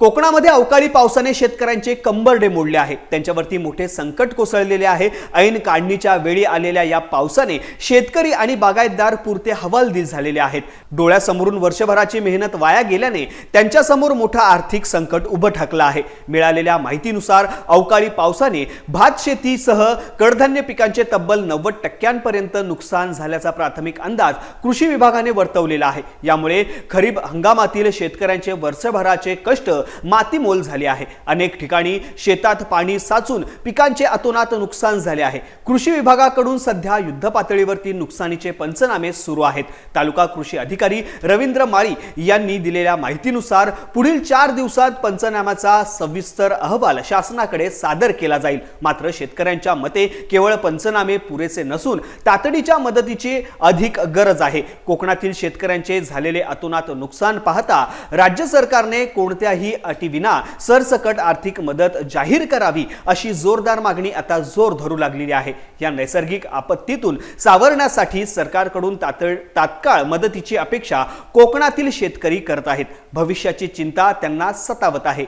कोकणामध्ये अवकाळी पावसाने शेतकऱ्यांचे कंबरडे मोडले आहेत. त्यांच्यावरती मोठे संकट कोसळलेले आहे. ऐन काढणीच्या वेळी आलेल्या या पावसाने शेतकरी आणि बागायतदार पुरते हवालदिल झालेले आहेत. डोळ्यासमोरून वर्षभराची मेहनत वाया गेल्याने त्यांच्यासमोर मोठं आर्थिक संकट उभं ठाकलं आहे. मिळालेल्या माहितीनुसार अवकाळी पावसाने भात शेतीसह कडधान्य पिकांचे तब्बल नव्वद टक्क्यांपर्यंत नुकसान झाल्याचा प्राथमिक अंदाज कृषी विभागाने वर्तवलेला आहे. यामुळे खरीप हंगामातील शेतकऱ्यांचे वर्षभराचे कष्ट मातीमोल झाली आहे. अनेक ठिकाणी शेतात पाणी साचून पिकांचे अतोनात नुकसान झाले आहे. कृषी विभागाकडून सध्या युद्ध पातळीवरती नुकसानीचे पंचनामे सुरू आहेत. तालुका कृषी अधिकारी रवींद्र माळी यांनी दिलेल्या माहितीनुसार पुढील चार दिवसात पंचनाम्याचा सविस्तर अहवाल शासनाकडे सादर केला जाईल. मात्र शेतकऱ्यांच्या मते केवळ पंचनामे पुरेसे नसून तातडीच्या मदतीची अधिक गरज आहे. कोकणातील शेतकऱ्यांचे झालेले अतोनात नुकसान पाहता राज्य सरकारने कोणत्याही अटीविना सरसकट आर्थिक मदत जाहीर करावी अशी जोरदार मागणी आता जोर धरू लागलेली आहे. या नैसर्गिक आपत्तीतून सावरण्यासाठी सरकारकडून तातड तात्काळ मदतीची अपेक्षा कोकणातील शेतकरी करत आहेत. भविष्याची चिंता त्यांना सतावत आहे.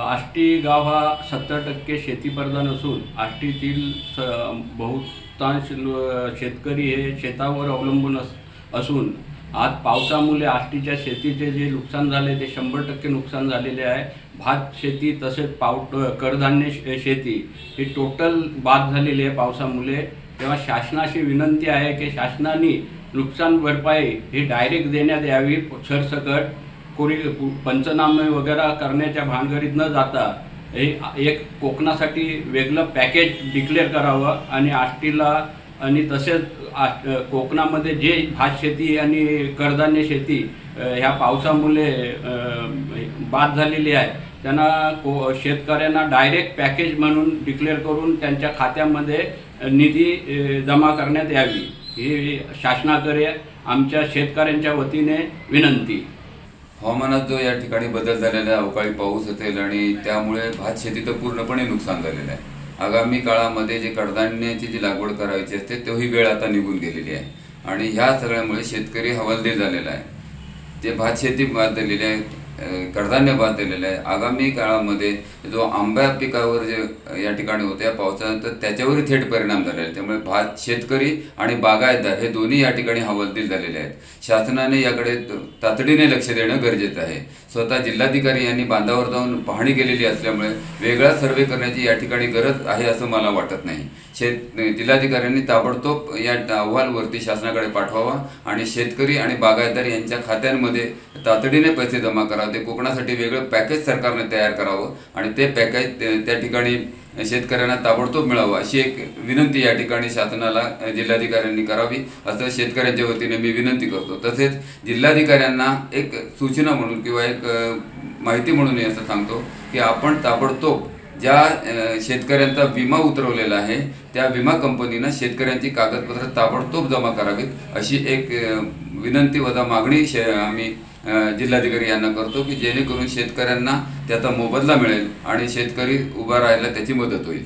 आष्टी गाव हा सत्तर टक्के शेतीप्रधान असून आष्टीतील स बहुतांश शेतकरी हे शेतावर अवलंबून अस असून आज पावसामुळे आष्टीच्या शेतीचे जे नुकसान झाले ते शंभर टक्के नुकसान झालेले आहे. भात शेती तसेच पाव कडधान्य शे- शेती ही टोटल बाद झालेली आहे पावसामुळे. तेव्हा शासनाशी विनंती आहे की शासनाने नुकसान भरपाई ही डायरेक्ट देण्यात यावी सरसकट. कोणी पंचनामे वगैरे करण्याच्या भानगडीत न जाता हे एक कोकणासाठी वेगळं पॅकेज डिक्लेअर करावं आणि आष्टीला आणि तसेच कोकणामध्ये जे भात शेती आणि कडधान्य शेती ह्या पावसामुळे बाद झालेली आहे त्यांना को शेतकऱ्यांना डायरेक्ट पॅकेज म्हणून डिक्लेअर करून त्यांच्या खात्यामध्ये निधी जमा करण्यात यावी ही शासनाकडे आमच्या शेतकऱ्यांच्या वतीने विनंती. हवामानात जो या ठिकाणी बदल झालेला आहे अवकाळी पाऊस असेल आणि त्यामुळे भात शेतीचं पूर्णपणे नुकसान झालेलं आहे. आगामी काळामध्ये जे कडधान्याची जी लागवड करायची असते तोही वेळ आता निघून गेलेली आहे. आणि ह्या सगळ्यामुळे शेतकरी हवालदिल झालेला आहे. जे भात शेती बाद झालेली आहे कडधान्य बाद झालेलं आहे. आगामी काळामध्ये जो आंब्या पिकावर जे या ठिकाणी होत्या पावसानंतर त्याच्यावरही थेट परिणाम झालेला आहे. त्यामुळे भात शेतकरी आणि बागायतदार हे दोन्ही या ठिकाणी हवालदिल झालेले आहेत. शासनाने याकडे तातडीने लक्ष देणं गरजेचं आहे. स्वतः जिल्हाधिकारी यांनी बांधावर जाऊन पाहणी केलेली असल्यामुळे वेगळा सर्वे करण्याची या ठिकाणी गरज आहे असं मला वाटत नाही. शेत जिल्हाधिकाऱ्यांनी ताबडतोब या अहवालवरती शासनाकडे पाठवावा आणि शेतकरी आणि बागायतदार यांच्या खात्यांमध्ये तातडीने पैसे जमा करा करावं ते कोकणासाठी वेगळं पॅकेज सरकारने तयार करावं आणि ते पॅकेज त्या ठिकाणी शेतकऱ्यांना ताबडतोब मिळावं अशी एक विनंती या ठिकाणी शासनाला जिल्हाधिकाऱ्यांनी करावी असं शेतकऱ्यांच्या वतीने मी विनंती करतो. तसेच जिल्हाधिकाऱ्यांना एक सूचना म्हणून किंवा एक माहिती म्हणून मी असं सांगतो की आपण ताबडतोब ज्या शेतकऱ्यांचा विमा उतरवलेला आहे त्या विमा कंपनीनं शेतकऱ्यांची कागदपत्र ताबडतोब जमा करावीत अशी एक विनंती वजा मागणी शे आम्ही जिल्हाधिकारी यांना करतो की जेणेकरून शेतकऱ्यांना त्याचा मोबदला मिळेल आणि शेतकरी उभा राहायला त्याची मदत होईल.